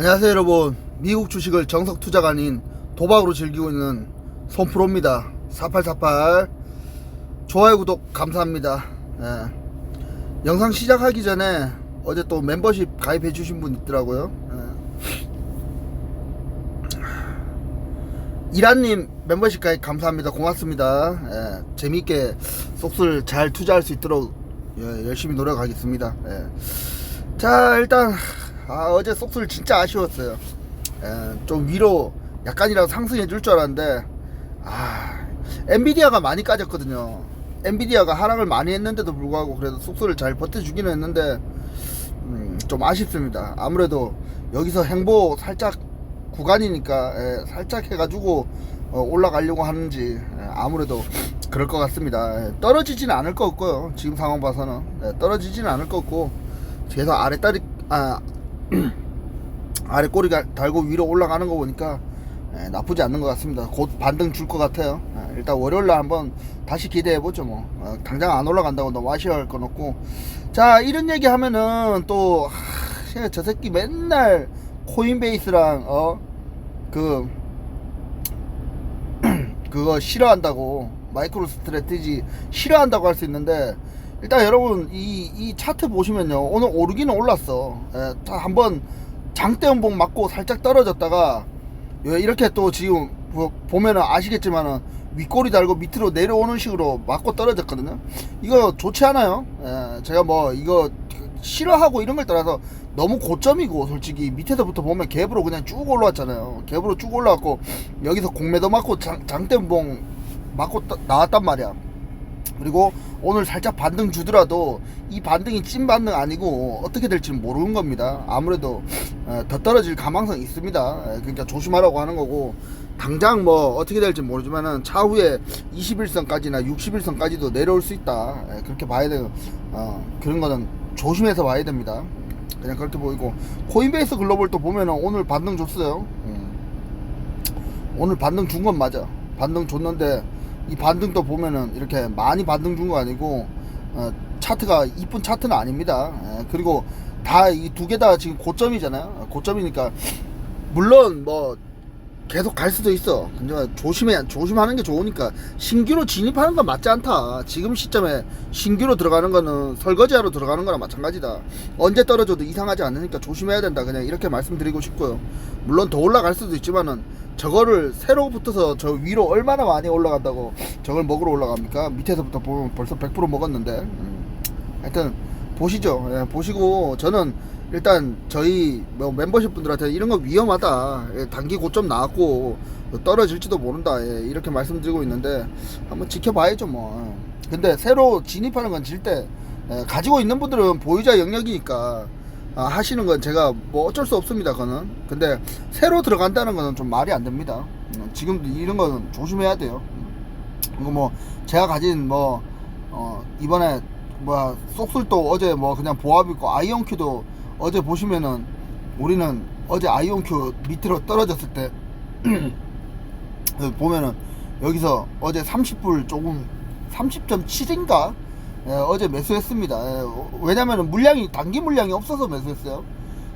안녕하세요 여러분 미국 주식을 정석 투자가 아닌 도박으로 즐기고 있는 손프로입니다 4848 좋아요 구독 감사합니다 예. 영상 시작하기 전에 어제 또 멤버십 가입해 주신 분 있더라고요 예. 이란님 멤버십 가입 감사합니다 고맙습니다 예. 재미있게 속술 잘 투자할 수 있도록 예, 열심히 노력하겠습니다 예. 자 일단 아, 어제 속술 진짜 아쉬웠어요. 에, 좀 위로 약간이라도 상승해 줄 줄 알았는데 아 엔비디아가 많이 까졌거든요. 엔비디아가 하락을 많이 했는데도 불구하고 그래도 속술을 잘 버텨주기는 했는데 음, 좀 아쉽습니다. 아무래도 여기서 행보 살짝 구간이니까 에, 살짝 해가지고 어, 올라가려고 하는지 에, 아무래도 그럴 것 같습니다. 에, 떨어지지는 않을 것 같고요. 지금 상황 봐서는 에, 떨어지지는 않을 것 같고 계속 아래다리 아 아래 꼬리가 달고 위로 올라가는 거 보니까 예, 나쁘지 않는 것 같습니다. 곧 반등 줄 것 같아요. 예, 일단 월요일 날 한번 다시 기대해 보죠. 뭐 어, 당장 안 올라간다고 너무 아쉬워할 건 없고 자 이런 얘기 하면은 또저 새끼 맨날 코인베이스랑 어그 그거 싫어한다고 마이크로 스트레티지 싫어한다고 할 수 있는데 일단 여러분 이, 이 차트 보시면요. 오늘 오르기는 올랐어. 예, 다 한번 장대 연봉 맞고 살짝 떨어졌다가 예, 이렇게 또 지금 보- 보면은 아시겠지만은 윗꼬리 달고 밑으로 내려오는 식으로 맞고 떨어졌거든요. 이거 좋지 않아요? 예, 제가 뭐 이거 싫어하고 이런 걸 떠나서 너무 고점이고 솔직히 밑에서부터 보면 갭으로 그냥 쭉 올라왔잖아요. 갭으로 쭉 올라왔고 여기서 공매도 맞고 장, 장대 연봉 맞고 떠- 나왔단 말이야 그리고 오늘 살짝 반등 주더라도 이 반등이 찐 반등 아니고 어떻게 될지는 모르는 겁니다. 아무래도 어, 더 떨어질 가망성이 있습니다. 예, 그러니까 조심하라고 하는 거고 당장 뭐 어떻게 될지 모르지만은 차후에 21선까지나 61선까지도 내려올 수 있다. 예, 그렇게 봐야 돼요. 어, 그런 거는 조심해서 봐야 됩니다. 그냥 그렇게 보이고 코인베이스 글로벌도 보면은 오늘 반등 줬어요. 음. 오늘 반등 준 건 맞아. 반등 줬는데 이 반등도 보면은 이렇게 많이 반등 준 거 아니고 어, 차트가 이쁜 차트는 아닙니다. 예, 그리고 다 이 두 개 다 지금 고점이잖아요. 고점이니까 물론 뭐 계속 갈 수도 있어. 근데 조심해 조심하는 게 좋으니까 신규로 진입하는 건 맞지 않다. 지금 시점에 신규로 들어가는 거는 설거지하러 들어가는 거랑 마찬가지다. 언제 떨어져도 이상하지 않으니까 조심해야 된다. 그냥 이렇게 말씀드리고 싶고요. 물론 더 올라갈 수도 있지만은 저거를 새로 붙어서 저 위로 얼마나 많이 올라간다고 저걸 먹으러 올라갑니까? 밑에서부터 보면 벌써 100% 먹었는데. 음. 하여튼 보시죠. 예, 보시고 저는 일단 저희 뭐 멤버십 분들한테 이런 거 위험하다. 예, 단기 고점 나왔고 떨어질지도 모른다. 예, 이렇게 말씀드리고 있는데 한번 지켜봐야죠 뭐. 근데 새로 진입하는 건 질때 가지고 있는 분들은 보유자 영역이니까 아, 하시는 건 제가 뭐 어쩔 수 없습니다. 그거는. 근데 새로 들어간다는 거는 좀 말이 안 됩니다. 음, 지금도 이런 거는 조심해야 돼요. 이거 뭐 제가 가진 뭐 어, 이번에 뭐야 속술도 어제 뭐 그냥 보합 있고 아이온큐도 어제 보시면은 우리는 어제 아이온큐 밑으로 떨어졌을 때 보면은 여기서 어제 30불 조금 30.7인가 예, 어제 매수했습니다. 예, 왜냐면은 물량이 단기 물량이 없어서 매수했어요.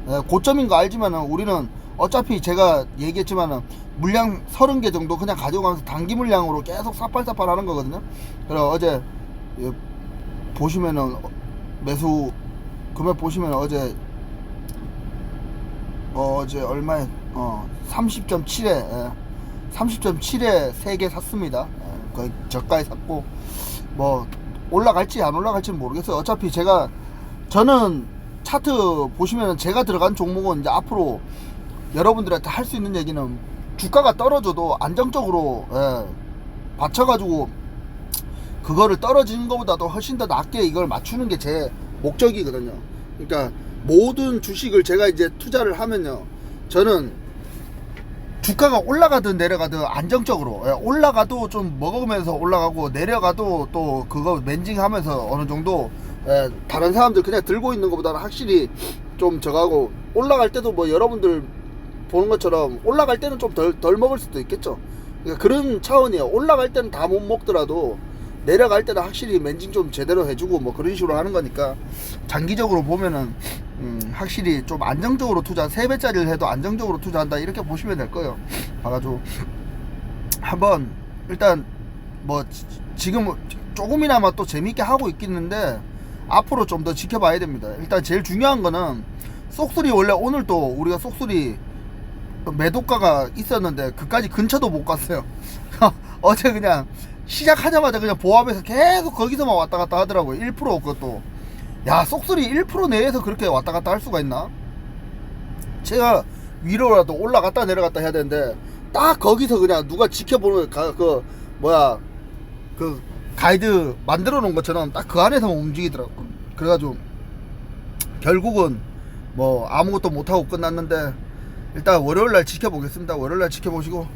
예, 고점인 거 알지만은 우리는 어차피 제가 얘기했지만은 물량 30개 정도 그냥 가져가면서 단기 물량으로 계속 사팔사팔 하는 거거든요. 그래서 어제 예, 보시면은 매수 금액 보시면 어제 어, 어제 얼마에 어 30.7에 예, 30.7에 3개 샀습니다. 예, 거의 저가에 샀고 뭐 올라갈지 안 올라갈지는 모르겠어요. 어차피 제가 저는 차트 보시면 제가 들어간 종목은 이제 앞으로 여러분들한테 할 수 있는 얘기는 주가가 떨어져도 안정적으로 예, 받쳐가지고 그거를 떨어지는 것보다도 훨씬 더 낮게 이걸 맞추는 게 제 목적이거든요. 그러니까 모든 주식을 제가 이제 투자를 하면요. 저는 주가가 올라가든 내려가든 안정적으로 예, 올라가도 좀 먹으면서 올라가고 내려가도 또 그거 맨징하면서 어느 정도 예, 다른 사람들 그냥 들고 있는 것보다는 확실히 좀 저거하고 올라갈 때도 뭐 여러분들 보는 것처럼 올라갈 때는 좀 덜 덜 먹을 수도 있겠죠. 그러니까 그런 차원이에요. 올라갈 때는 다 못 먹더라도 내려갈 때는 확실히 맨징 좀 제대로 해주고 뭐 그런 식으로 하는 거니까 장기적으로 보면은 음, 확실히 좀 안정적으로 투자 3배짜리를 해도 안정적으로 투자한다 이렇게 보시면 될 거예요. 봐가지고 한번 일단 뭐 지- 지금 조금이나마 또 재밌게 하고 있겠는데 앞으로 좀 더 지켜봐야 됩니다. 일단 제일 중요한 거는 쏙소리 원래 오늘 또 우리가 쏙소리 매도가가 있었는데 그까지 근처도 못 갔어요. 어제 그냥 시작하자마자 그냥 보합에서 계속 거기서만 왔다 갔다 하더라고요. 1% 그것도. 야 쏙소리 1% 내에서 그렇게 왔다 갔다 할 수가 있나? 제가 위로라도 올라갔다 내려갔다 해야 되는데 딱 거기서 그냥 누가 지켜보는 가, 그 뭐야 그 가이드 만들어 놓은 것처럼 딱 그 안에서만 움직이더라고. 그래가지고 결국은 뭐 아무것도 못하고 끝났는데 일단 월요일날 지켜보겠습니다. 월요일날 지켜보시고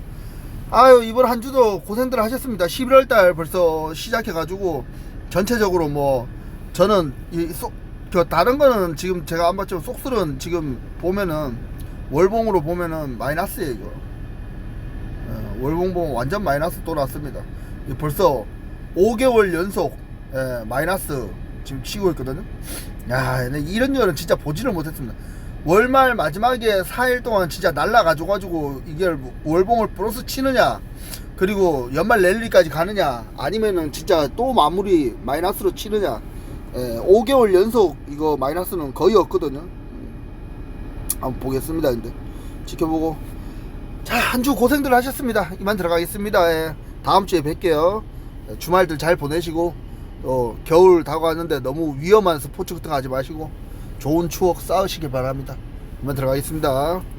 아유 이번 한 주도 고생들 하셨습니다. 11월 달 벌써 시작해가지고 전체적으로 뭐 저는 이 쏙, 저 다른 거는 지금 제가 안 봤지만 쏙술은 지금 보면은 월봉으로 보면은 마이너스예요 이거. 예, 월봉 보면 완전 마이너스 또 났습니다. 이 벌써 5개월 연속 예, 마이너스 지금 치고 있거든요. 야 이런 거는 진짜 보지를 못했습니다 월말 마지막에 4일 동안 진짜 날라가지고 가지고 이게 월봉을 플러스 치느냐 그리고 연말 랠리까지 가느냐 아니면은 진짜 또 마무리 마이너스로 치느냐. 예, 5개월 연속 이거 마이너스는 거의 없거든요. 한번 보겠습니다 근데. 지켜보고. 자 한 주 고생들 하셨습니다. 이만 들어가겠습니다. 예, 다음 주에 뵐게요. 예, 주말들 잘 보내시고 또 겨울 다가왔는데 너무 위험한 스포츠 같은 거 하지 마시고 좋은 추억 쌓으시길 바랍니다. 이만 들어가겠습니다